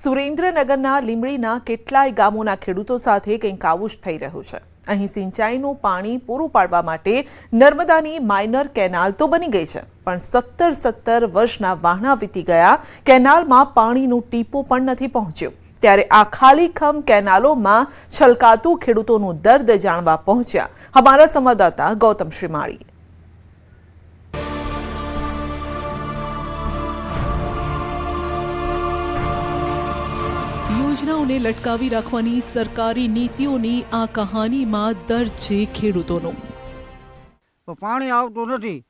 સુરેન્દ્રનગરના લીંબડીના કેટલાય ગામોના ખેડૂતો સાથે કંઈક આવું જ થઈ રહ્યું છે. અહીં સિંચાઈનું પાણી પૂરું પાડવા માટે નર્મદાની માઇનર કેનાલ તો બની ગઈ છે, પણ સત્તર સત્તર વર્ષના વાહણા વીતી ગયા, કેનાલમાં પાણીનું ટીપું પણ નથી પહોંચ્યું. ત્યારે આ ખાલીખમ કેનાલોમાં છલકાતું ખેડૂતોનું દર્દ જાણવા પહોંચ્યા. અમારા સંવાદદાતા ગૌતમ શ્રીમાળી. યોજનાઓને લટકાવી રાખવાની સરકારી નીતિઓની આ કહાનીમાં દર્દ છે ખેડૂતોનો. તો પાણી આવતું નથી.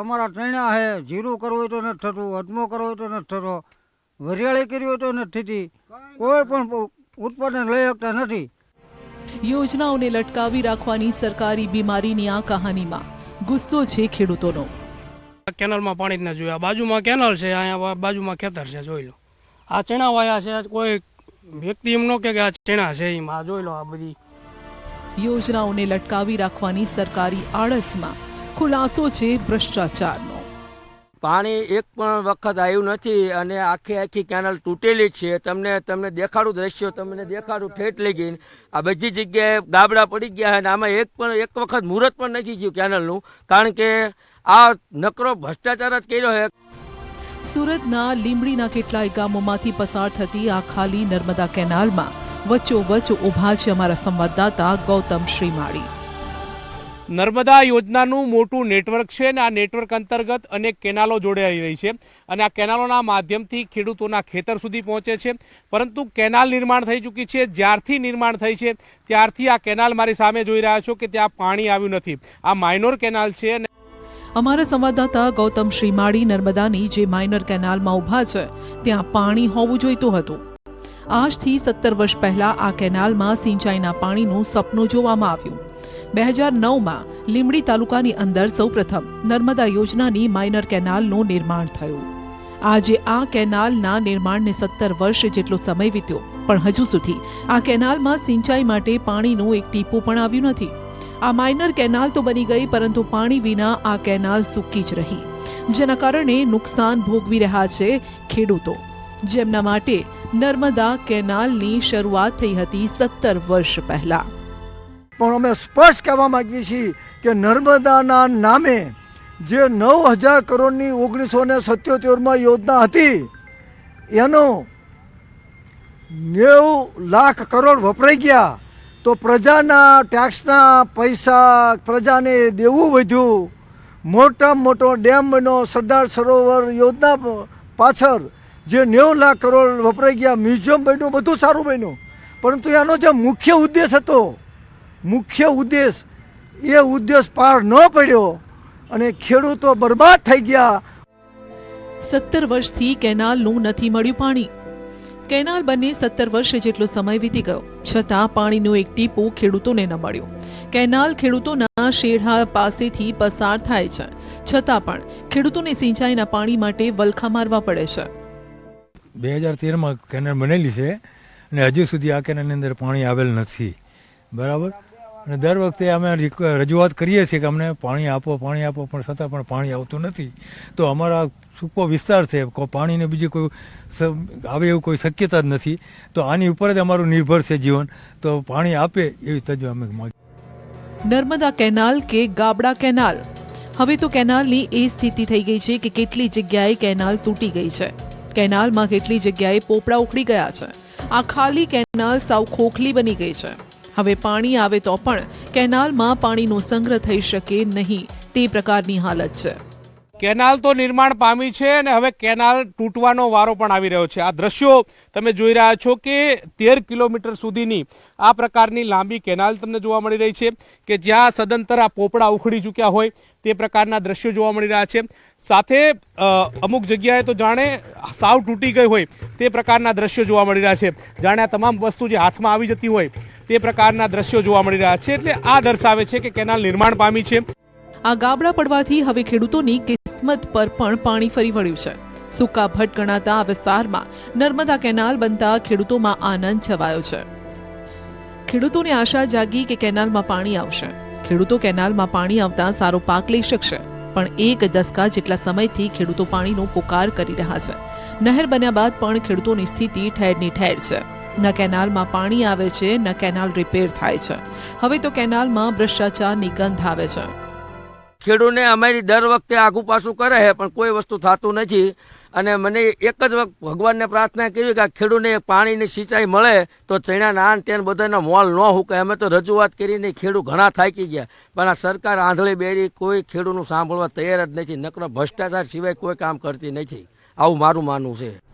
અમારા ચણા હે જીરું કરવું હોય તો નથી થતું અજમો કરવો હોય તો નથી થતો વરિયાળી કરવી હોય તો નથી થતી. કોઈ પણ ઉત્પાદન લઈ શકતા નથી. યોજનાઓને લટકાવી રાખવાની સરકારી બીમારીની આ કહાનીમાં ગુસ્સો છે ખેડૂતોનો. કેનાલમાં પાણી જ ના જોયા. બાજુમાં કેનાલ છે અહીંયા બાજુમાં ખેતર છે જોઈ લો. આ ચણા વાયા છે કોઈ વ્યક્તિ એમ ન કહે કે આ ચણા છે એમ આ જોઈ લો આ બધી. યોજનાઓને લટકાવી રાખવાની સરકારી આળસમાં ખુલાસો છે ભ્રષ્ટાચારનો. પાણી એક પણ વખત આવ્યું નથી અને આખી આખી કેનલ તૂટેલી છે. તમને તમને દેખાડું દ્રશ્યો તમને દેખાડું ફેટ લઈ ગઈ આ બધી જગ્યાએ ગાબડા પડી ગયા છે અને આમાં એક પણ એક વખત મુહૂર્ત પણ નથી ગયું કેનલનું કારણ કે આ નકરો ભ્રષ્ટાચાર જ કર્યો છે. સુરતના લીંબડીના કેટલાય ગામોમાંથી પસાર થતી આ ખાલી નર્મદા કેનાલમાં વચ્ચોવચ્ચ ઊભા છે અમારા સંવાદદાતા ગૌતમ શ્રીમાળી. નર્મદા યોજનાનું મોટું નેટવર્ક છે અને આ નેટવર્ક અંતર્ગત અનેક કેનાલો જોડાઈ રહી છે અને આ કેનાલોના માધ્યમથી ખેડૂતોના ખેતર સુધી પહોંચે છે. પરંતુ કેનાલ નિર્માણ થઈ ચૂકી છે, જ્યારથી નિર્માણ થઈ છે, ત્યારથી આ કેનાલ મારી સામે જોઈ રહ્યા છો કે ત્યાં પાણી આવ્યું નથી. આ માઇનોર કેનાલ છે અને અમારા સંવાદદાતા ગૌતમ શ્રીમાળી નર્મદાની જે માઇનર કેનાલમાં ઊભા છે, ત્યાં પાણી હોવું જોઈતું હતું. આજથી સત્તર વર્ષ પહેલા આ કેનાલમાં સિંચાઈના પાણીનું સપનું જોવામાં આવ્યું. બે હજાર નવમાં લીંબડી તાલુકાની અંદર સૌપ્રથમ નર્મદા યોજનાની માઇનર કેનાલનું નિર્માણ થયું. આજે આ કેનાલના નિર્માણને સત્તર વર્ષ જેટલો સમય વીત્યો, પણ હજુ સુધી આ કેનાલમાં સિંચાઈ માટે પાણીનું એક ટીપું પણ આવ્યું નથી. આ માઇનર કેનાલ તો બની ગઈ, પરંતુ પાણી વિના આ કેનાલ સૂકી જ રહી. જેના કારણે નુકસાન ભોગવી રહ્યા છે ખેડૂતો. જેમના માટે નર્મદા કેનાલની શરૂઆત થઈ હતી સત્તર વર્ષ પહેલા. પણ અમે સ્પષ્ટ કહેવા માંગીએ છીએ કે નર્મદાના નામે જે નવ હજાર કરોડની ઓગણીસો ને સત્યોતેરમાં યોજના હતી, એનો નેવું લાખ કરોડ વપરાઈ ગયા. તો પ્રજાના ટેક્સના પૈસા પ્રજાને દેવું વધ્યું. મોટામાં મોટો ડેમ બન્યો સરદાર સરોવર યોજના પાછળ જે નેવું લાખ કરોડ વપરાઈ ગયા, મ્યુઝિયમ બન્યું, બધું સારું બન્યું. પરંતુ એનો જે મુખ્ય ઉદ્દેશ હતો, મુખ્ય ઉદ્દેશ, એ ઉદ્દેશ પાર ન પડ્યો અને ખેડૂતો બરબાદ થઈ ગયા. સત્તર વર્ષથી કેનાલનું નથી મળ્યું પાણી. કેનાલ બને સત્તર વર્ષ જેટલો સમય વીતી ગયો. છતાં પાણીનું એક ટીપું ખેડૂતોને ન મળ્યું. કેનાલ ખેડૂતોના શેઢા પાસેથી પસાર થાય છે. છતાં પણ ખેડૂતોને સિંચાઈના પાણી માટે વલખા મારવા પડે છે. બે હજાર તેરમાં કેનાલ બનેલી છે અને હજુ સુધી આ કેનાલની અંદર પાણી આવેલ નથી. બરાબર? અને દર વખતે અમે રજૂઆત કરીએ છીએ કે અમને પાણી આપો પાણી આપો, પણ છતાં પણ પાણી આવતું નથી. તો અમારા સૂકો વિસ્તાર છે પાણીને બીજી કોઈ આવે એવું કોઈ શક્યતા જ નથી. તો આની ઉપર જ અમારું નિર્ભર છે જીવન. તો પાણી આપે એવી તજવીજ અમે માગી, નર્મદા કેનાલ કે ગાબડા કેનાલ? હવે તો કેનાલની એ સ્થિતિ થઈ ગઈ છે કે કેટલી જગ્યાએ કેનાલ તૂટી ગઈ છે. કેનાલમાં કેટલી જગ્યાએ પોપડા ઉખડી ગયા છે. આ ખાલી કેનાલ સાવ ખોખલી બની ગઈ છે. હવે પાણી આવે તો પણ કેનાલમાં પાણીનો સંગ્રહ થઈ શકે નહીં. તે પ્રકારની હાલત છે. કેનાલ તો નિર્માણ પામી છે અને હવે કેનાલ તૂટવાનો વારો પણ આવી રહ્યો છે. આ દ્રશ્યો તમે જોઈ રહ્યા છો કે તેર કિલોમીટર સુધીની આ પ્રકારની લાંબી કેનાલ તમને જોવા મળી રહી છે કે જ્યાં સદંતર આ પોપડા ઉખડી ચૂક્યા હોય તે પ્રકારના દ્રશ્યો જોવા મળી રહ્યા છે. સાથે અમુક જગ્યાએ તો જાણે સાવ તૂટી ગઈ હોય તે પ્રકારના દ્રશ્યો જોવા મળી રહ્યા છે. જાણે આ તમામ વસ્તુ જે હાથમાં આવી જતી હોય તે પ્રકારના દ્રશ્યો જોવા મળી રહ્યા છે એટલે આ દર્શાવે છે કે કેનાલ નિર્માણ પામી છે. આ ગાબડા પડવાથી હવે ખેડૂતોની કિસ્મત પર પણ પાણી ફરી વળ્યું છે. સૂકા ભટ્ટ ગણાતા આ વિસ્તારમાં નર્મદા કેનાલ બનતા ખેડૂતોમાં આનંદ છવાયો છે. ખેડૂતોને આશા જાગી કે કેનાલમાં પાણી આવશે. ખેડૂતો કેનાલમાં પાણી આવતા સારો પાક લઈ શકશે, પણ એક દસકા જેટલા સમયથી ખેડૂતો પાણીનો પોકાર કરી રહ્યા છે. નહેર બન્યા બાદ પણ ખેડૂતોની સ્થિતિ ઠેરની ઠેર છે. ન કેનાલમાં પાણી આવે છે, ન કેનાલ રિપેર થાય છે. હવે તો કેનાલમાં ભ્રષ્ટાચારની ગંધ આવે છે. ખેડૂતને અમારી દર વખતે આગુ પાછું કરે છે, પણ કોઈ વસ્તુ થતું નથી. અને મને એક જ વખત ભગવાનને પ્રાર્થના કરી કે આ ખેડૂતને પાણીની સિંચાઈ મળે તો ચણા નાન તેન બધાના મોલ ન હુકાય અમે તો રજૂઆત કરીને ખેડૂત ઘણા થાકી ગયા. પણ આ સરકાર આંધળી બેરી કોઈ ખેડૂતનું સાંભળવા તૈયાર જ નથી. નકરો ભ્રષ્ટાચાર સિવાય કોઈ કામ કરતી નથી. આવું મારું માનવું છે.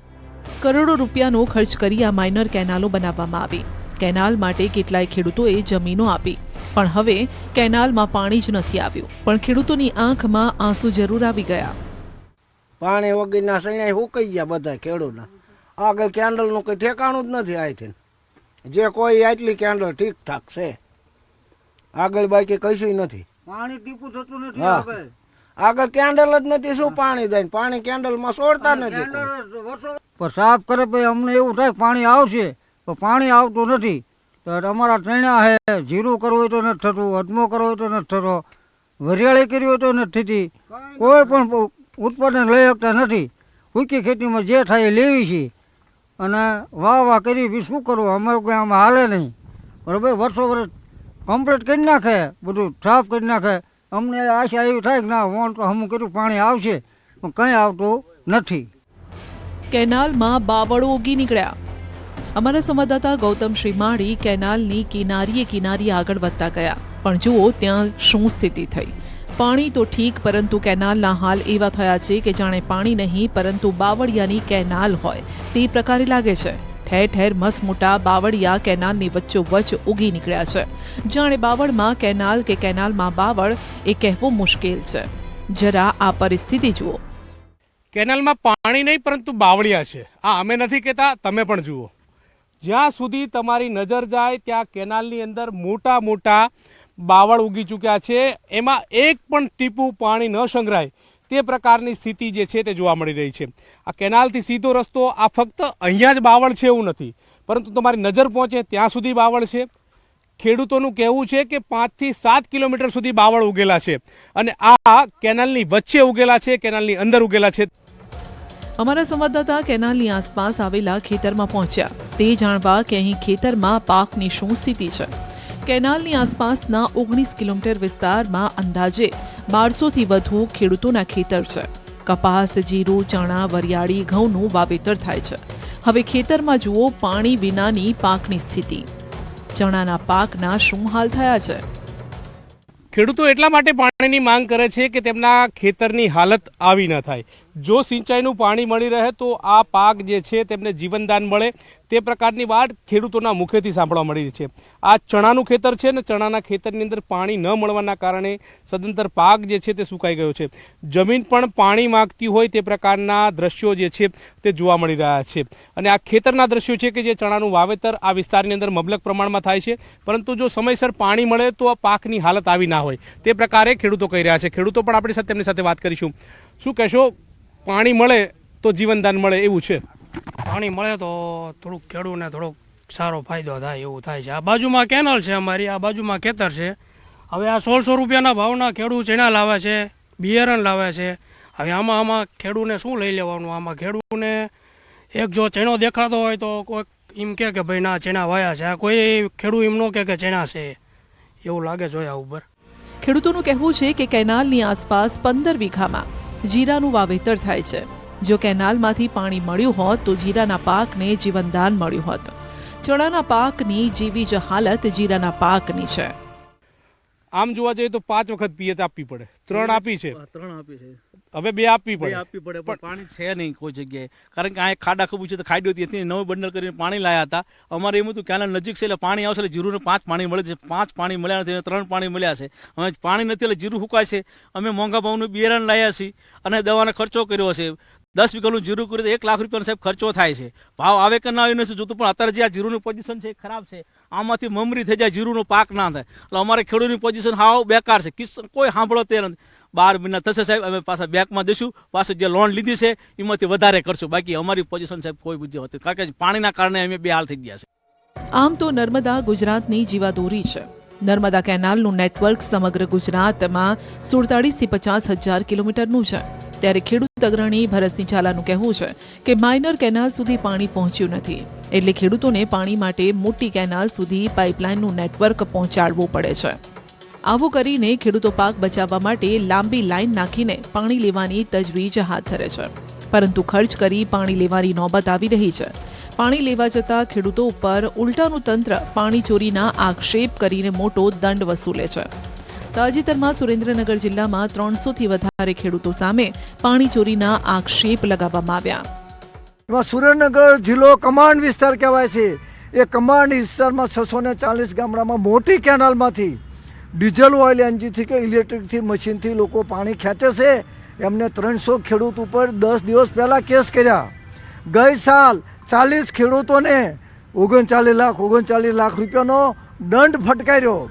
કરોડો રૂપિયાનો ખર્ચ કરી આ માઇનર કેનાલો બનાવવામાં આવી. કેનાલ માટે કેટલાય ખેડૂતોએ જમીનો આપી પણ હવે કેનાલમાં પાણી જ નથી આવ્યું. પણ ખેડૂતોની આંખમાં આંસુ જરૂર આવી ગયા. પાણી વગરના સણ્યા હુકાઈ ગયા બધા ખેડૂતના? આગળ કેન્ડલનું કંઈ ઠેકાણું જ નથી આથી જે કોઈ આટલી કેન્ડલ ઠીક ઠાક છે. આગળ બાકી કશું નથી. પાણી ટીપું થતું નથી હા. આગળ. કેન્ડલ જ નથી શું પાણી દઈ પાણી કેન્ડલમાં છોડતા નથી. પણ સાફ કરે પછી અમને એવું થાય પાણી આવશે, પણ પાણી આવતું નથી. તો અમારા ત્રણ્યા છે જીરું કરવું હોય તો નથી થતું અજમો કરવો હોય તો નથી થતો, વરિયાળી કરવી હોય તો નથી થતી. કોઈ પણ ઉત્પાદન લઈ શકતા નથી. સૂકી ખેતીમાં જે થાય એ લેવી છે. અને વાહ વાહ કરી બી શું કરવું? અમારું કંઈ આમાં હાલે નહીં. બરાબર? વર્ષો વર્ષ કમ્પ્લીટ કરી નાખે, બધું સાફ કરી નાખે. અમને આશા એવી થાય કે ના વોન તો હમું કર્યું પાણી આવશે, પણ કંઈ આવતું નથી. કેનાલમાં બાવળો ઉગી નીકળ્યા. અમારા સંવાદદાતા ગૌતમ શ્રીમાળી કેનાલની કિનારીએ કિનારી આગળ વધતા ગયા. પણ જુઓ, ત્યાં શું સ્થિતિ થઈ. પાણી તો ઠીક, પરંતુ કેનાલના હાલ એવા થયા છે કે જાણે પાણી નહીં, પરંતુ બાવળિયાની કેનાલ હોય. તે પ્રકારે લાગે છે. ઠેર ઠેર મસમોટા બાવળિયા કેનાલની વચ્ચોવચ્ચ ઉગી નીકળ્યા છે. જાણે બાવળમાં કેનાલ કે કેનાલમાં બાવળ, એ કહેવું મુશ્કેલ છે. જરા આ પરિસ્થિતિ જુઓ. કેનાલમાં પાણી નહીં, પરંતુ બાવળિયા છે. આ અમે નથી કહેતા, તમે પણ જુઓ. જ્યાં સુધી તમારી નજર જાય, ત્યાં કેનાલની અંદર મોટા મોટા બાવળ ઉગી ચૂક્યા છે. એમાં એક પણ ટીપું પાણી ન સંગ્રહાય. તે પ્રકારની સ્થિતિ જે છે તે જોવા મળી રહી છે. આ કેનાલથી સીધો રસ્તો, આ ફક્ત અહીંયા જ બાવળ છે એવું નથી. પરંતુ તમારી નજર પહોંચે ત્યાં સુધી બાવળ છે. ખેડૂતોનું કહેવું છે કે પાંચથી સાત કિલોમીટર સુધી બાવળ ઉગેલા છે. અને આ કેનાલની વચ્ચે ઉગેલા છે, કેનાલની અંદર ઉગેલા છે. અમારા સંવાદદાતા કેનાલની આસપાસ આવેલા ખેતરમાં પહોંચ્યા. તે જાણવા કે અહીં ખેતરમાં પાકની શું સ્થિતિ છે. કેનાલની આસપાસના ઓગણીસ કિલોમીટર વિસ્તારમાં અંદાજે બારસોથી વધુ ખેડૂતોના ખેતર છે. કપાસ, જીરું, ચણા, વરિયાળી, ઘઉંનું વાવેતર થાય છે. હવે ખેતરમાં જુઓ પાણી વિનાની પાકની સ્થિતિ. ચણાના પાકના શું હાલ થયા છે? ખેડૂતો એટલા માટે પાણીની માંગ કરે છે કે તેમના ખેતરની હાલત આવી ન થાય. જો સિંચાઈનું પાણી મળી રહે તો આ પાક જે છે તેમને જીવનદાન મળે. તે પ્રકારની વાત ખેડૂતોના મુખેથી સાંભળવા મળી છે. આ ચણાનું ખેતર છે ને ચણાના ખેતરની અંદર પાણી ન મળવાના કારણે સદંતર પાક જે છે તે સુકાઈ ગયો છે. જમીન પણ પાણી માંગતી હોય તે પ્રકારના દ્રશ્યો જે છે તે જોવા મળી રહ્યા છે. અને આ ખેતરના દ્રશ્યો છે કે જે ચણાનું વાવેતર આ વિસ્તારની અંદર મબલક પ્રમાણમાં થાય છે. પરંતુ જો સમયસર પાણી મળે તો આ પાકની હાલત આવી ના હોય. તે પ્રકારે ખેડૂતો કહી રહ્યા છે. ખેડૂતો પણ આપણી સાથે તેમની સાથે વાત કરીશું. શું કહેશો? પાણી મળે તો જીવનદાન મળે એવું છે. પાણી મળે તો થોડુંક ખેડૂતને થોડોક સારો ફાયદો થાય એવું થાય છે. આ બાજુમાં કેનલ છે અમારી આ બાજુમાં ખેતર છે. હવે આ સોળસો રૂપિયાના ભાવના ખેડૂત ચણા લાવે છે બિયારણ લાવે છે. હવે આમાં આમાં ખેડૂને શું લઈ લેવાનું? આમાં ખેડૂને એક જો ચણો દેખાતો હોય તો કોઈક એમ કહે કે ભાઈ ના ચણા વાયા છે. આ કોઈ ખેડૂત એમ ન કહે કે ચણા છે. એવું લાગે જોયા ઉપર. ખેડૂતોનું કહેવું છે કે કેનાલની આસપાસ પંદર વીઘામાં જીરાનું વાવેતર થાય છે. જો કેનાલમાંથી પાણી મળ્યું હોત તો જીરાના પાકને જીવનદાન મળ્યું હોત. ચણાના પાકની જેવી જ હાલત જીરાના પાકની છે. આમ જોવા જઈએ તો પાંચ વખત પિયત આપવી પડે. ત્રણ આપી છે. ત્રણ આપી છે. હવે બે આપવી પડે. આપવી પડે પણ પાણી છે નહીં કોઈ જગ્યાએ. કારણ કે આ ખાડા ખૂબ છે તો ખાડો હતી એથી નવું બંડલ કરીને પાણી લાયા હતા. અમારે એમ હતું ક્યાંના નજીક છે એટલે પાણી આવશે એટલે જીરુને પાંચ પાણી મળે છે. પાંચ પાણી મળ્યા નથી ત્રણ પાણી મળ્યા છે. હવે પાણી નથી એટલે જીરું સુકાય છે. અમે મોંઘા ભાવનું બિયારણ લાયા છીએ અને દવાનો ખર્ચો કર્યો છે દસ વીઘાનું જીરું કર્યું તો એક લાખ રૂપિયાનો સાહેબ ખર્ચો થાય છે. ભાવ આવે કે ના આવે નથી જોતું? પણ અત્યારે જે આ જીરુનું પોઝિશન છે એ ખરાબ છે. આમાંથી મમરી થઈ જાય જીરુનો પાક ના થાય. એટલે અમારે ખેડૂતની પોઝિશન હાવ બેકાર છે. કોઈ સાંભળો તે નથી. બાર મહિના થશે સાહેબ, અમે પાછા બેંકમાં દઈશું પાછું જે લોન લીધી છે, એમાંથી વધારે કરશું. બાકી અમારી પોઝિશન સાહેબ કોઈ બુદ્ધિ હોતી કારણ કે પાણીના કારણે અમે બે હાલ થઈ ગયા છે. આમ તો નર્મદા ગુજરાતની જીવાદોરી છે. નર્મદા કેનાલનું નેટવર્ક સમગ્ર ગુજરાતમાં સુડતાળીસથી પચાસ હજાર કિલોમીટરનું છે. ત્યારે ખેડૂત અગ્રણી ભરતસિંહ ઝાલાનું કહેવું છે કે માઇનર કેનાલ સુધી પાણી પહોંચ્યું નથી. એટલે ખેડૂતોને પાણી માટે મોટી કેનાલ સુધી પાઇપલાઇનનું નેટવર્ક પહોંચાડવું પડે છે. આવું કરીને ખેડૂતો પાક બચાવવા માટે લાંબી લાઇન નાખીને પાણી લેવાની તજવીજ હાથ ધરે છે. પરંતુ ખર્ચ કરી પાણી લેવાની નોબત આવી રહી છે. પાણી લેવા જતા ખેડૂતો ઉપર ઉલટાનું તંત્ર પાણી ચોરીના આક્ષેપ કરીને મોટો દંડ વસૂલે છે. તાજેતરમાં સુરેન્દ્રનગર જિલ્લામાં ત્રણસોથી વધારે ખેડૂતો સામે પાણી ચોરીના આક્ષેપ લગાવવામાં આવ્યા. એમાં સુરેન્દ્રનગર જિલ્લો કમાન્ડ વિસ્તાર કહેવાય છે. એ કમાન્ડ વિસ્તારમાં છસો ને ચાલીસ ગામડામાં મોટી કેનાલમાંથી ડીઝલ ઓઇલ એન્જિનથી કે ઇલેક્ટ્રિકથી, મશીનથી લોકો પાણી ખેંચે છે. એમને ત્રણસો ખેડૂત ઉપર દસ દિવસ પહેલાં કેસ કર્યા. ગઈ સાલ ચાલીસ ખેડૂતોને ઓગણચાલીસ લાખ ઓગણચાલીસ લાખ રૂપિયાનો દંડ ફટકાર્યો.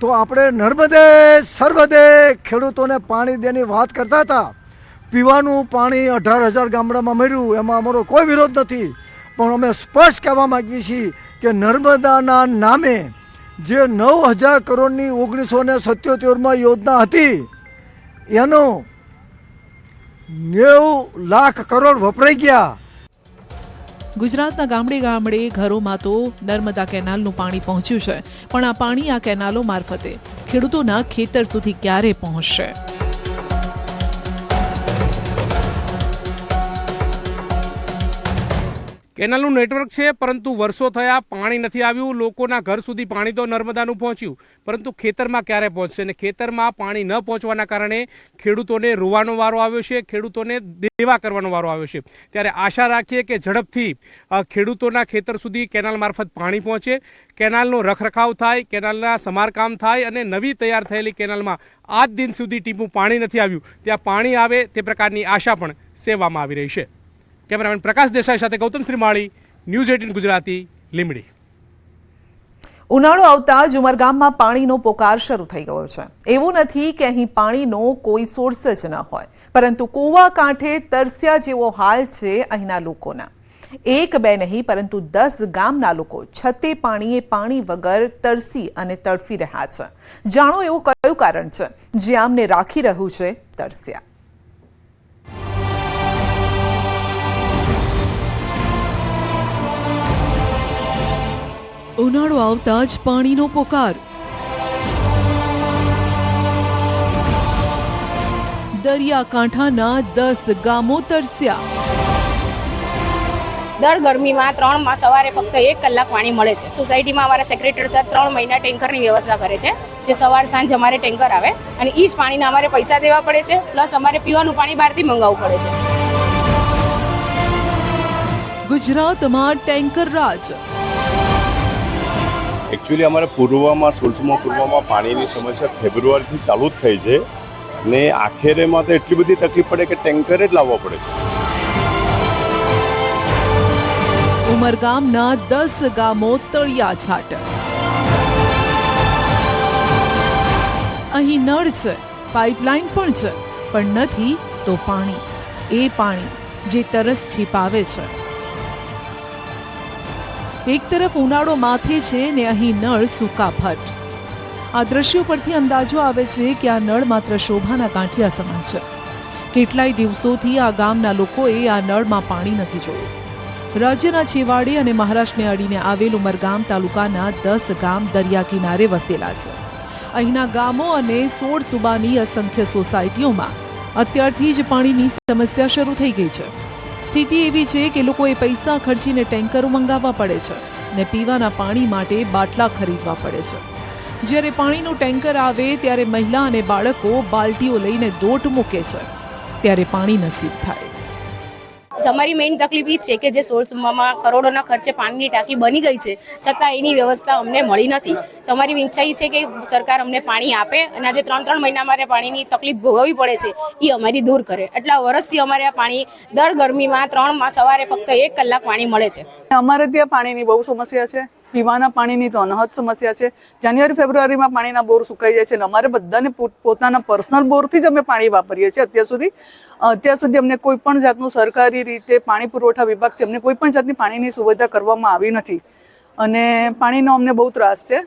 તો આપણે નર્મદે સર્વદે ખેડૂતોને પાણી દેની વાત કરતા હતા. પીવાનું પાણી અઢાર હજાર ગામડામાં મળ્યું. એમાં અમારો કોઈ વિરોધ નથી. પણ અમે સ્પષ્ટ કહેવા માગીએ છીએ કે નર્મદાના નામે જે નવ હજાર કરોડની ઓગણીસો ને સત્યોતેરમાં યોજના હતી, એનો નેવું લાખ કરોડ વપરાઈ ગયા. ગુજરાતના ગામડે ગામડે ઘરોમાં તો નર્મદા કેનાલનું પાણી પહોંચ્યું છે, પણ આ પાણી આ કેનાલો મારફતે ખેડૂતોના ખેતર સુધી ક્યારે પહોંચશે? કેનાલનું નેટવર્ક છે, પરંતુ વર્ષો થયા પાણી નથી આવ્યું. લોકોના ઘર સુધી પાણી તો નર્મદાનું પહોંચ્યું, પરંતુ ખેતરમાં ક્યારે પહોંચશે અને ખેતરમાં પાણી ન પહોંચવાના કારણે ખેડૂતોને રોવાનો વારો આવ્યો છે, ખેડૂતોને દેવા કરવાનો વારો આવ્યો છે. ત્યારે આશા રાખીએ કે ઝડપથી ખેડૂતોના ખેતર સુધી કેનાલ મારફત પાણી પહોંચે, કેનાલનો રખરખાવ થાય, કેનાલના સમારકામ થાય અને નવી તૈયાર થયેલી કેનાલમાં આજ દિન સુધી ટીપું પાણી નથી આવ્યું. ત્યાં પાણી આવે તે પ્રકારની આશા પણ સેવામાં આવી રહી છે. કેમેરામેન પ્રકાશ દેસાઈ સાથે ગૌતમ શ્રીમાળી, ન્યૂઝ એટીન ગુજરાતી લીમડી ઉનાળો આવતા જ ઉમરગામમાં પાણીનો પોકાર શરૂ થઈ ગયો છે. એવું નથી કે અહીં પાણીનો કોઈ સોર્સ જ ન હોય, પરંતુ કૂવા કાંઠે તરસ્યા જેવો હાલ છે અહીંના લોકોના. એક બે નહીં, પરંતુ દસ ગામના લોકો છતે પાણીએ પાણી વગર તરસી અને તડફી રહ્યા છે. જાણો એવું કયું કારણ છે? જે આમને રાખી રહ્યું છે તરસ્યા. ઉનાળો આવતા જ પાણીનો પોકાર. દરિયાકાંઠાના દસ ગામો તરસ્યા. દર ગરમીમાં ત્રણમાં સવારે ફક્ત એક કલાક પાણી મળે છે. સોસાયટીમાં અમારા સેક્રેટરી સર ત્રણ મહિના ટેન્કરની વ્યવસ્થા કરે છે. જે સવાર સાંજ અમારે ટેન્કર આવે અને એ જ પાણીના અમારે પૈસા દેવા પડે છે. પ્લસ અમારે પીવાનું પાણી બહારથી મંગાવવું પડે છે. ગુજરાતમાં ટેન્કર રાજ. એકચ્યુઅલી અમારે પૂર્વમાં સુલસમાં પૂર્વમાં પાણીની સમસ્યા ફેબ્રુઆરીથી ચાલુ જ થઈ છે. ને આખેરેમાં તો એટલી બધી તકલીફ પડે કે ટેન્કર જ લાવવા પડે ઉમરગામના દસ ગામો તળિયા છાટ. અહીં નળ છે, પાઇપલાઇન પણ છે, પણ નથી તો પાણી. એ પાણી જે તરસ છીપાવે છે. એક તરફ ઉનાળો માથે છે ને અહીં નળ સૂકા ફટ આ દ્રશ્યો પરથી અંદાજો આવે છે કે આ નળ માત્ર શોભાના કાંઠિયા સમાન છે. કેટલાય દિવસોથી આ ગામના લોકોએ આ નળમાં પાણી નથી જોયું. રાજ્યના છેવાડે અને મહારાષ્ટ્રને અડીને આવેલ ઉમરગામ તાલુકાના દસ ગામ દરિયા કિનારે વસેલા છે. અહીંના ગામો અને સોળ સુબાની અસંખ્ય સોસાયટીઓમાં અત્યારથી જ પાણીની સમસ્યા શરૂ થઈ ગઈ છે. સ્થિતિ એવી છે કે લોકોએ પૈસા ખર્ચીને ટેન્કરો મંગાવવા પડે છે ને પીવાના પાણી માટે બાટલા ખરીદવા પડે છે. જ્યારે પાણીનું ટેન્કર આવે ત્યારે મહિલા અને બાળકો બાલટીઓ લઈને દોટ મૂકે છે. ત્યારે પાણી નસીબ થાય. અમારી મેઇન તકલીફ એ છે કે જે સોળ સુમામાં કરોડોના ખર્ચે પાણીની ટાંકી બની ગઈ છે, છતાં એની વ્યવસ્થા અમને મળી નથી. તો અમારી ઈચ્છા એ છે કે સરકાર અમને પાણી આપે અને આજે ત્રણ ત્રણ મહિના અમારે પાણીની તકલીફ ભોગવવી પડે છે એ અમારી દૂર કરે. એટલા વર્ષથી અમારે આ પાણી દર ગરમીમાં ત્રણમાં સવારે ફક્ત એક કલાક પાણી મળે છે. અમારે ત્યાં પાણીની બહુ સમસ્યા છે. પીવાના પાણીની તો અનહદ સમસ્યા છે. જાન્યુઆરી ફેબ્રુઆરીમાં પાણીના બોર સુકાઈ જાય છે અને અમારે બધાને પોત- પોતાના પર્સનલ બોરથી જ અમે પાણી વાપરીએ છીએ અત્યાર સુધી. અત્યાર સુધી અમને કોઈ પણ જાતનું સરકારી રીતે પાણી પુરવઠા વિભાગથી અમને કોઈ પણ જાતની પાણીની સુવિધા કરવામાં આવી નથી. અને પાણીનો અમને બહુ ત્રાસ છે.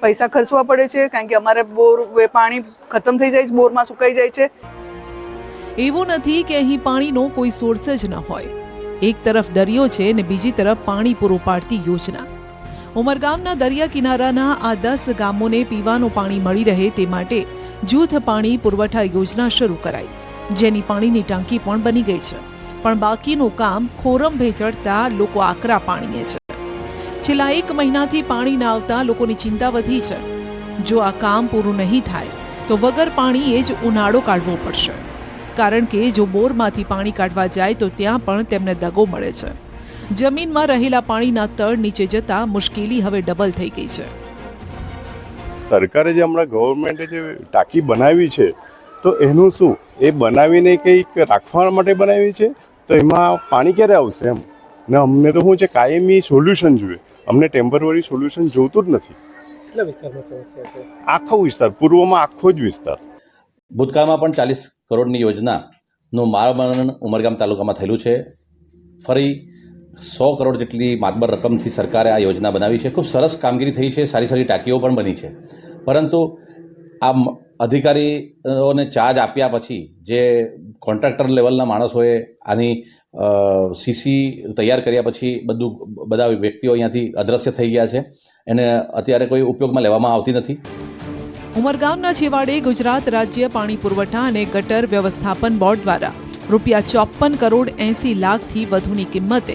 પૈસા ખર્ચવા પડે છે. કારણ કે અમારે બોર પાણી ખતમ થઈ જાય છે બોરમાં સુકાઈ જાય છે. એવું નથી કે અહીં પાણીનો કોઈ સોર્સ જ ન હોય. એક તરફ દરિયો છે ને બીજી તરફ પાણી પૂરું પાડતી યોજના. ઉમરગામના દરિયા કિનારાના આ દસ ગામોને પીવાનું પાણી મળી રહે તે માટે જૂથ પાણી પુરવઠા યોજના શરૂ કરાઈ. જેની પાણીની ટાંકી પણ બની ગઈ છે. પણ બાકીનું કામ ખોરમ ભેચડતા લોકો આકરા પાણીએ છે. છેલ્લા એક મહિનાથી પાણી ના આવતા લોકોની ચિંતા વધી છે. જો આ કામ પૂરું નહીં થાય, તો વગર પાણીએ જ ઉનાળો કાઢવો પડશે. કારણ કે જો બોરમાંથી પાણી કાઢવા જાય તો ત્યાં પણ તેમને દગો મળે છે. જમીનમાં રહેલા પાણીના તળ નીચે જતા મુશ્કેલી હવે ડબલ થઈ ગઈ છે. સરકારે જે હમણાં ગવર્મેન્ટે જે ટાંકી બનાવી છે તો એનું શું? એ બનાવીને કંઈક રાખવા માટે બનાવી છે? તો એમાં પાણી ક્યારે આવશે એમ? ને અમને તો શું છે કાયમી સોલ્યુશન જોઈએ. અમને ટેમ્પરરી સોલ્યુશન જોતું જ નથી. આખો વિસ્તાર પૂર્વમાં આખો જ વિસ્તાર. ભૂતકાળમાં પણ ચાલીસ કરોડની યોજનાનું માળમરણ ઉમરગામ તાલુકામાં થયેલું છે. ફરી સો કરોડ જેટલી માતબર રકમથી સરકારે આ યોજના બનાવી છે. ખૂબ સરસ કામગીરી થઈ છે. સારી સારી ટાંકીઓ પણ બની છે. પરંતુ આ અધિકારીઓને ચાર્જ આપ્યા પછી જે કોન્ટ્રાક્ટર લેવલના માણસોએ આની સીસી તૈયાર કર્યા પછી બધું, બધા વ્યક્તિઓ અહીંયાથી અદ્રશ્ય થઈ ગયા છે. એને અત્યારે કોઈ ઉપયોગમાં લેવામાં આવતી નથી. ઉમરગામના છેવાડે ગુજરાત રાજ્ય પાણી પુરવઠા અને ગટર વ્યવસ્થાપન બોર્ડ દ્વારા રૂપિયા ચોપન કરોડ એંસી લાખથી વધુની કિંમતે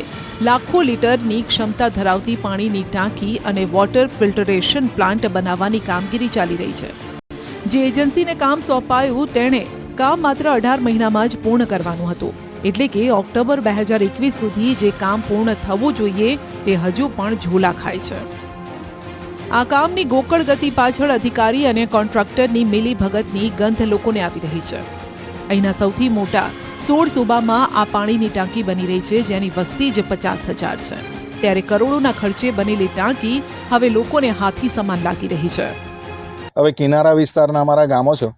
લાખો લીટરની ક્ષમતા ધરાવતી પાણીની ટાંકી અને વોટર ફિલ્ટરેશન પ્લાન્ટ બનાવવાની કામગીરી ચાલી રહી છે. જે એજન્સીને કામ સોંપાયું, તેણે કામ માત્ર અઢાર મહિનામાં જ પૂર્ણ કરવાનું હતું. એટલે કે ઓક્ટોબર બે હજાર એકવીસ સુધી જે કામ પૂર્ણ થવું જોઈએ, તે હજુ પણ ઝોલા ખાય છે. આ કામની ગોકળ ગતિ પાછળ અધિકારી અને કોન્ટ્રાક્ટરની મિલી ભગતની ગંધ લોકોને આવી રહી છે. અહીંના સૌથી મોટા સોળ સુબામાં આ પાણીની ટાંકી બની રહી છે, જેની વસ્તી જ પચાસ હજાર છે. ત્યારે કરોડોના ખર્ચે બનેલી ટાંકી હવે લોકોને હાથી સમાન લાગી રહી છે. હવે કિનારા વિસ્તારના અમારા ગામો છે.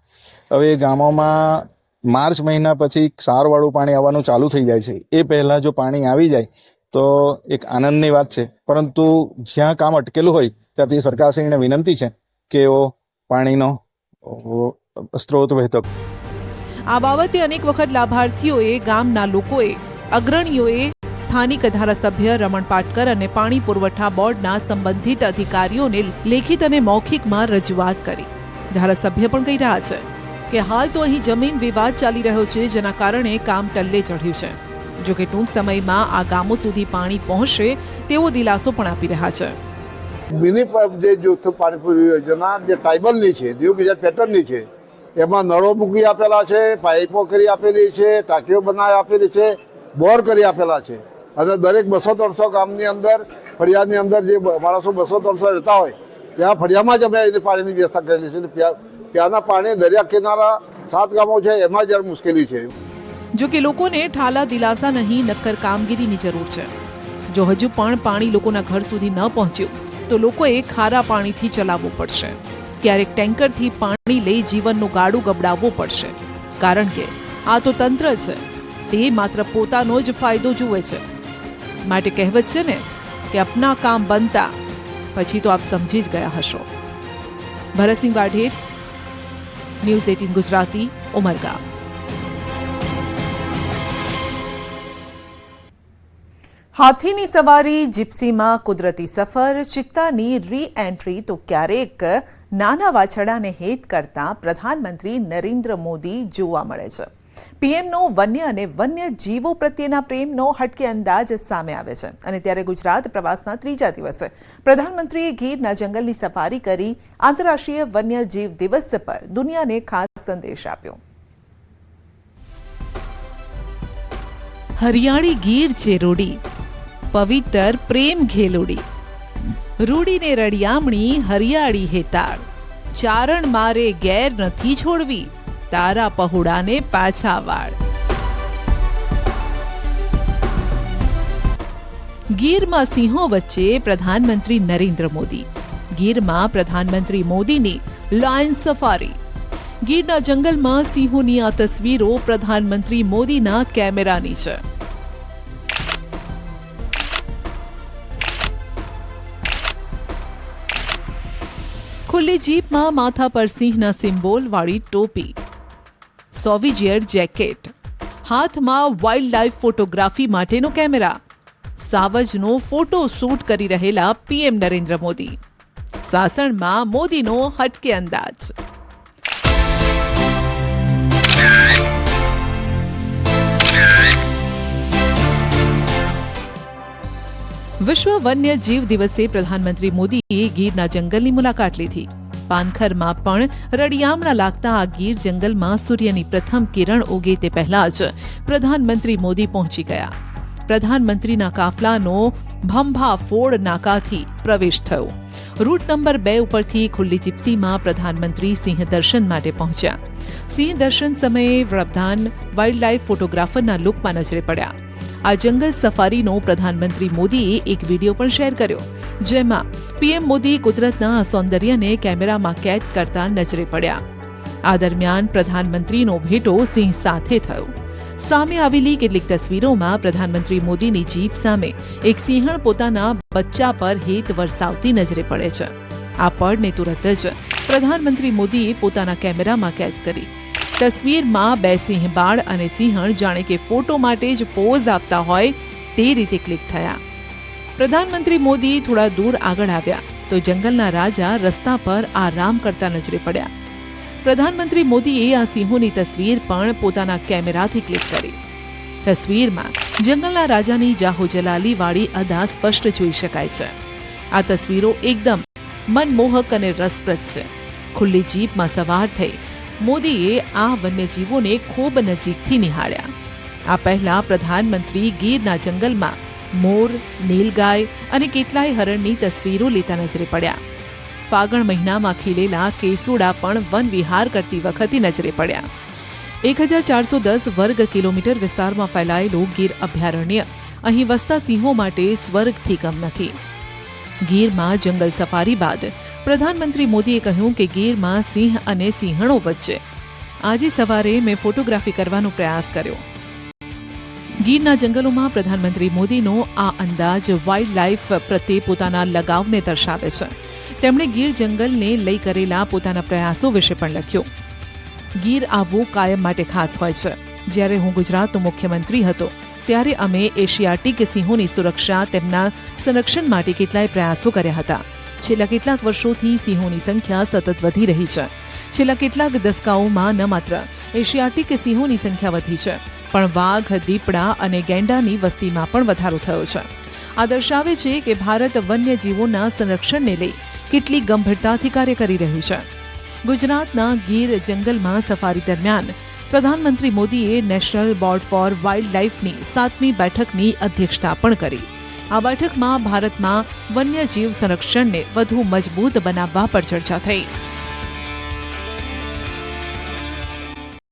હવે ગામોમાં માર્ચ મહિના પછી ક્ષારવાળું પાણી આવવાનું ચાલુ થઈ જાય છે. એ પહેલાં જો પાણી આવી જાય, તો એક આનંદની વાત છે. પરંતુ જ્યાં કામ અટકેલું હોય ત્યાંથી સરકારશ્રીને વિનંતી છે કે એવો પાણીનો સ્ત્રોત વહેતો આ બાબતે અનેક વખત લાભાર્થીઓએ ગામના લોકોએ, અગ્રણીઓએ, સ્થાનિક ધારાસભ્ય રમણ પાટકર અને પાણી પુરવઠા બોર્ડના સંબંધિત અધિકારીઓને લેખિત અને મૌખિકમાં રજૂઆત કરી. ધારાસભ્ય પણ કહી રહ્યા છે કે હાલ તો અહીં જમીન વિવાદ ચાલી રહ્યો છે, જેના કારણે કામ ટલ્લે ચઢ્યું છે. જો કે ટૂંક સમયમાં આ ગામો સુધી પાણી પહોંચશે તેવો દિલાસો પણ આપી રહ્યા છે. મિની જે જૂથ પાણીપુરી યોજના જે ટ્રાઇબલની છે, દીવ ગુજરાત પેટર્નની છે, એમાં નળો મૂકી આપેલા છે, પાઇપો કરી આપેલી છે, ટાંકીઓ બનાવી આપેલી છે, બોર કરી આપેલા છે. અને દરેક બસો ત્રણસો ગામની અંદર, ફળિયાની અંદર જે માણસો બસો ત્રણસો રહેતા હોય, ત્યાં ફળિયામાં જ અમે એની પાણીની વ્યવસ્થા કરેલી છે. અને પ્યા- ત્યાંના પાણી દરિયા કિનારા સાત ગામો છે, એમાં જરા મુશ્કેલી છે. જો કે લોકોને ઠાલા, દિલાસા નહીં, નક્કર કામગીરીની જરૂર છે. જો હજુ પણ પાણી લોકોના ઘર સુધી ન પહોંચ્યું તો લોકોએ ખારા પાણીથી ચલાવવું પડશે. ક્યારેક ટેન્કરથી પાણી લઈ જીવનનું ગાડું ગબડાવવું પડશે. કારણ કે આ તો તંત્ર છે. તે માત્ર પોતાનો જ ફાયદો જુએ છે. માટે કહેવત છે ને કે અપના કામ બનતા, પછી તો આપ સમજી જ ગયા હશો. Bharatsinh Vadher, news eighteen Gujarati, Umargam. હાથીની સવારી, જીપ્સીમાં કુદરતી સફર, ચિત્તાની રી એન્ટ્રી તો ક્યારેક નાના વાછડાને હેત કરતા પ્રધાનમંત્રી નરેન્દ્ર મોદી જોવા મળે છે. પીએમનો વન્ય અને વન્ય જીવો પ્રત્યેના પ્રેમનો હટકે અંદાજ સામે આવે છે. અને ત્યારે ગુજરાત પ્રવાસના ત્રીજા દિવસે પ્રધાનમંત્રીએ ગીરના જંગલની સફારી કરી આંતરરાષ્ટ્રીય વન્ય જીવ દિવસ પર દુનિયાને ખાસ સંદેશ આપ્યો. હરિયાળી ગીર છે રૂડી. પવિત્ર પ્રેમ ઘેલુડી. રૂડીને રડિયામણી હરિયાળી હેતાળ ચારણ મારે ગેર નથી છોડવી, તારા પહોળાને પાછા વાળ. ગીરમાં સિંહો વચ્ચે પ્રધાનમંત્રી નરેન્દ્ર મોદી. ગીરમાં પ્રધાનમંત્રી મોદીની લાયન સફારી. ગીરના જંગલમાં સિંહોની આ તસવીરો પ્રધાનમંત્રી મોદીના કેમેરાની છે. ખુલ્લી જીપમાં માથા પર સિંહના સિમ્બોલ વાળી ટોપી. Souvenir jacket. હાથમાં વાઇલ્ડ લાઇફ ફોટોગ્રાફી માટેનો કેમેરા. સાવજનો ફોટો શૂટ કરી રહેલા પીએમ નરેન્દ્ર મોદી. સાસણમાં મોદીનો હટકે અંદાજ. વિશ્વ વન્ય જીવ દિવસે પ્રધાનમંત્રી મોદીએ ગીરના જંગલની મુલાકાત લીધી. પાનખરમાં પણ રડિયામણા લાગતા આ ગીર જંગલમાં સૂર્યની પ્રથમ કિરણ ઉગે તે પહેલા જ પ્રધાનમંત્રી મોદી પહોંચી ગયા. પ્રધાનમંત્રીના કાફલાનો ભંભા ફોડ નાકાથી પ્રવેશ થયો. રૂટ નંબર બે ઉપરથી ખુલ્લી જીપ્સીમાં પ્રધાનમંત્રી સિંહ દર્શન માટે પહોંચ્યા. સિંહ દર્શન સમયે પ્રધાન વાઇલ્ડલાઇફ ફોટોગ્રાફરના લુકમાં નજરે પડ્યા. આ જંગલ સફારીનો પ્રધાનમંત્રી મોદીએ એક વીડિયો પણ શેર કર્યો, જેમાં પીએમ મોદી કુદરતના આ સૌંદર્યને કેમેરામાં કેદ કરતા નજરે પડ્યા. આ દરમિયાન પ્રધાનમંત્રીનો ભેટો સિંહ સાથે થયો. સામે આવેલી કેટલીક તસવીરોમાં પ્રધાનમંત્રી મોદીની જીપ સામે એક સિંહણ પોતાના બચ્ચા પર હેત વરસાવતી નજરે પડે છે. આ પડને તુરત જ પ્રધાનમંત્રી મોદીએ પોતાના કેમેરામાં કેદ કરી તસવીરમાં બે સિંહ બાળ અને સિંહણ જાણે કે ફોટો માટે જ પોઝ આપતા હોય તે રીતે ક્લિક થયા. પ્રધાનમંત્રી મોદી થોડા દૂર આગળ આવ્યા તો જંગલના રાજા રસ્તા પર આરામ કરતા નજરે પડ્યા. પ્રધાનમંત્રી મોદીએ આ સિંહોની તસવીર પણ પોતાના કેમેરાથી ક્લિક કરી. તસવીરમાં જંગલના રાજાની જાહોજલાલી વાળી અદા સ્પષ્ટ જોઈ શકાય છે. આ તસવીરો એકદમ મનમોહક અને રસપ્રદ છે. ખુલ્લી જીપમાં સવાર થઈ મોદીએ આ વન્યજીવોને ખૂબ નજીકથી નિહાળ્યા. આ પહેલા પ્રધાનમંત્રી ગીરના જંગલમાં મોર, નીલગાય અને કેટલાય હરણની તસવીરો લેતા નજરે પડ્યા. ફાગણ મહિનામાં ખીલેલા કેસુડા પણ વન વિહાર કરતી વખતે નજરે પડ્યા. એક હજાર ચારસો દસ વર્ગ કિલોમીટર વિસ્તારમાં ફેલાયેલું ગીર અભયારણ્ય અહીં વસતા સિંહો માટે સ્વર્ગથી કમ નથી. ગીરમાં જંગલ સફારી બાદ પ્રધાનમંત્રી મોદીએ કહ્યું કે ગીરમાં સિંહ અને સિંહણો વચ્ચે. આજે સવારે મેં ફોટોગ્રાફી કરવાનો પ્રયાસ કર્યો. ગીરના જંગલોમાં પ્રધાનમંત્રી મોદીનો આ અંદાજ વાઇલ્ડ લાઇફ પ્રત્યે પોતાના લગાવને દર્શાવે છે. તેમણે ગીર જંગલને લઈ કરેલા પોતાના પ્રયાસો વિશે પણ લખ્યું. ગીર આવવું કાયમ માટે ખાસ હોય છે. જ્યારે હું ગુજરાતનો મુખ્યમંત્રી હતો, ત્યારે અમે એશિયાટિક સિંહોની સુરક્ષા તેમના સંરક્ષણ માટે કેટલાય પ્રયાસો કર્યા હતા. છેલ્લા કેટલાક વર્ષોથી સિંહોની સંખ્યા સતત વધી રહી છે. છેલ્લા કેટલાક દસકાઓમાં ન માત્ર એશિયાટિક સિંહોની સંખ્યા વધી છે, પણ વાઘ, દીપડા અને ગેંડાની વસ્તીમાં પણ વધારો થયો છે. આ દર્શાવે છે કે ભારત વન્યજીવોના સંરક્ષણને લઈ કેટલી ગંભીરતાથી કાર્ય કરી રહ્યું છે. ગુજરાતના ગીર જંગલમાં સફારી દરમિયાન પ્રધાનમંત્રી મોદીએ નેશનલ બોર્ડ ફોર વાઇલ્ડ લાઇફની સાતમી બેઠકની અધ્યક્ષતા પણ કરી. આ બેઠકમાં ભારતમાં વન્યજીવ સંરક્ષણને વધુ મજબૂત બનાવવા પર ચર્ચા થઈ.